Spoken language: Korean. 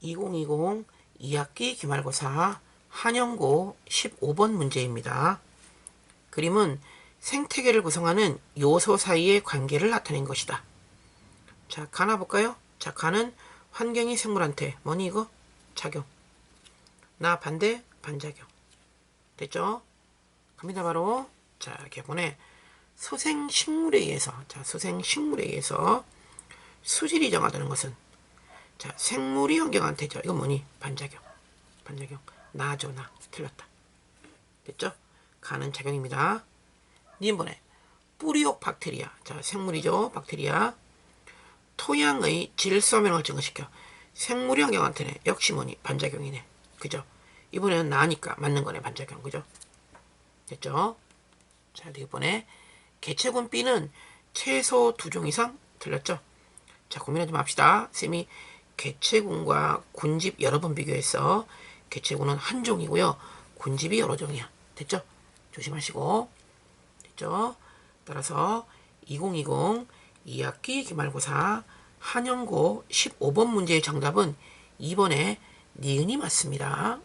2020 2학기 기말고사 한영고 15번 문제입니다. 그림은 생태계를 구성하는 요소 사이의 관계를 나타낸 것이다. 자, 가나 볼까요? 자, 가는 환경이 생물한테 뭐니 이거? 작용. 나 반대 반작용. 됐죠? 갑니다 바로. 자, 보내. 소생식물에 의해서 자, 소생식물에 의해서 수질이 정화되는 것은 자, 생물이 환경한테죠. 이건 뭐니? 반작용. 반작용. 나죠, 나. 틀렸다. 됐죠? 가는 작용입니다. 님번에 뿌리옥 박테리아. 자, 생물이죠. 박테리아. 토양의 질소면을 증가시켜. 생물이 환경한테는 역시 뭐니? 반작용이네. 그죠? 이번에는 나니까 맞는 거네. 반작용. 그죠? 됐죠? 자, 이번에 개체군 B는 최소 두 종 이상 틀렸죠? 자, 고민하지 맙시다. 쌤이 개체군과 군집 여러 번 비교해서 개체군은 한 종이고요. 군집이 여러 종이야. 됐죠? 조심하시고. 됐죠? 따라서 2020 2학기 기말고사 한영고 15번 문제의 정답은 2번에 니은이 맞습니다.